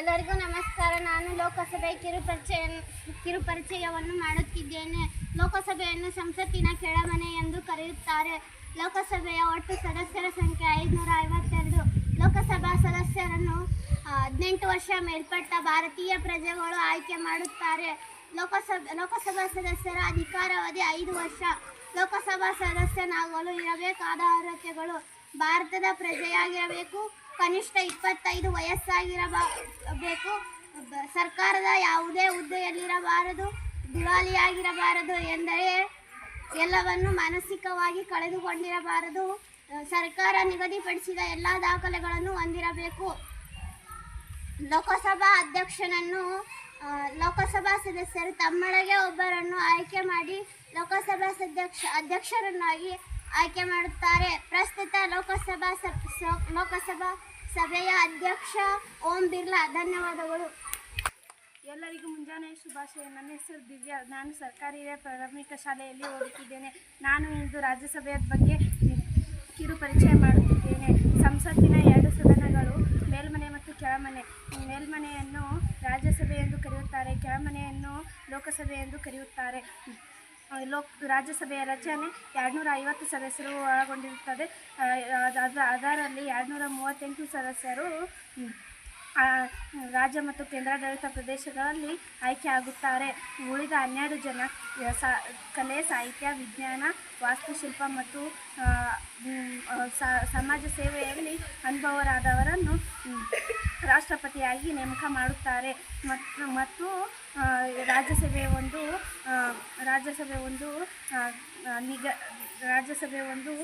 ಎಲ್ಲರಿಗೂ ನಮಸ್ಕಾರ. ನಾನು ಲೋಕಸಭೆ ಕಿರುಪರಿಚಯ, ಕಿರುಪರಿಚಯವನ್ನು ಮಾಡುತ್ತಿದ್ದೇನೆ. ಲೋಕಸಭೆಯನ್ನು ಸಂಸತ್ತಿನ ಕೆಳಮನೆ ಎಂದು ಕರೆಯುತ್ತಾರೆ. ಲೋಕಸಭೆಯ ಒಟ್ಟು ಸದಸ್ಯರ ಸಂಖ್ಯೆ ಐದುನೂರ ಐವತ್ತೆರಡು ಲೋಕಸಭಾ ಸದಸ್ಯರನ್ನು ಹದಿನೆಂಟು ವರ್ಷ ಮೇಲ್ಪಟ್ಟ ಭಾರತೀಯ ಪ್ರಜೆಗಳು ಆಯ್ಕೆ ಮಾಡುತ್ತಾರೆ. ಲೋಕಸಭೆ, ಲೋಕಸಭಾ ಸದಸ್ಯರ ಅಧಿಕಾರಾವಧಿ ಐದು ವರ್ಷ. ಲೋಕಸಭಾ ಸದಸ್ಯನಾಗಲು ಇರಬೇಕಾದ ಅರ್ಹತೆಗಳು ಭಾರತದ ಪ್ರಜೆಯಾಗಿರಬೇಕು, ಕನಿಷ್ಠ ಇಪ್ಪತ್ತೈದು ವಯಸ್ಸಾಗಿರಬೇಕು ಸರ್ಕಾರದ ಯಾವುದೇ ಹುದ್ದೆಯಲ್ಲಿರಬಾರದು ದಿವಾಳಿಯಾಗಿರಬಾರದು ಎಂದರೆ ಎಲ್ಲವನ್ನು ಮಾನಸಿಕವಾಗಿ ಕಳೆದುಕೊಂಡಿರಬಾರದು. ಸರ್ಕಾರ ನಿಗದಿಪಡಿಸಿದ ಎಲ್ಲ ದಾಖಲೆಗಳನ್ನು ಹೊಂದಿರಬೇಕು. ಲೋಕಸಭಾ ಅಧ್ಯಕ್ಷನನ್ನು ಲೋಕಸಭಾ ಸದಸ್ಯರು ತಮ್ಮೊಳಗೆ ಒಬ್ಬರನ್ನು ಆಯ್ಕೆ ಮಾಡಿ ಲೋಕಸಭಾ ಸದಸ್ಯ ಅಧ್ಯಕ್ಷರನ್ನಾಗಿ ಆಯ್ಕೆ ಮಾಡುತ್ತಾರೆ. ಪ್ರಸ್ತುತ ಲೋಕಸಭಾ ಲೋಕಸಭಾ ಸಭೆಯ ಅಧ್ಯಕ್ಷ ಓಂ ಬಿರ್ಲಾ, ಧನ್ಯವಾದಗಳು. ಎಲ್ಲರಿಗೂ ಮುಂಜಾನೆ ಶುಭಾಶಯ. ನನ್ನ ಹೆಸರು ದಿವ್ಯಾ. ನಾನು ಸರ್ಕಾರಿ ಪ್ರಾಥಮಿಕ ಶಾಲೆಯಲ್ಲಿ ಓದುತ್ತಿದ್ದೇನೆ. ನಾನು ಇಂದು ರಾಜ್ಯಸಭೆಯ ಬಗ್ಗೆ ಕಿರು ಪರಿಚಯ ಮಾಡುತ್ತಿದ್ದೇನೆ ಸಂಸತ್ತಿನ ಎರಡು ಸದನಗಳು ಮೇಲ್ಮನೆ ಮತ್ತು ಕೆಳಮನೆ ಮೇಲ್ಮನೆಯನ್ನು ರಾಜ್ಯಸಭೆ ಎಂದು ಕರೆಯುತ್ತಾರೆ, ಕೆಳಮನೆಯನ್ನು ಲೋಕಸಭೆ ಎಂದು ಕರೆಯುತ್ತಾರೆ. ಲೋಕ್, ರಾಜ್ಯಸಭೆಯ ರಚನೆ ಎರಡುನೂರ ಐವತ್ತು ಸದಸ್ಯರು ಒಳಗೊಂಡಿರುತ್ತದೆ. ಅದು, ಅದ, ಅದರಲ್ಲಿ ಎರಡುನೂರ ಮೂವತ್ತೆಂಟು ಸದಸ್ಯರು ರಾಜ್ಯ ಮತ್ತು ಕೇಂದ್ರಾಡಳಿತ ಪ್ರದೇಶಗಳಲ್ಲಿ ಆಯ್ಕೆ ಆಗುತ್ತಾರೆ ಉಳಿದ ಹನ್ನೆರಡು ಜನ ಕಲೆ, ಸಾಹಿತ್ಯ, ವಿಜ್ಞಾನ, ವಾಸ್ತುಶಿಲ್ಪ ಮತ್ತು ಸಮಾಜ ಸೇವೆಯಲ್ಲಿ ಅನುಭವರಾದವರನ್ನು ರಾಷ್ಟ್ರಪತಿಯಾಗಿ ನೇಮಕ ಮಾಡುತ್ತಾರೆ. ಮತ್ತು ಮತ್ತು ರಾಜ್ಯಸಭೆ ಒಂದು ರಾಜ್ಯಸಭೆ ಒಂದು ನಿಗ ರಾಜ್ಯಸಭೆ ಒಂದು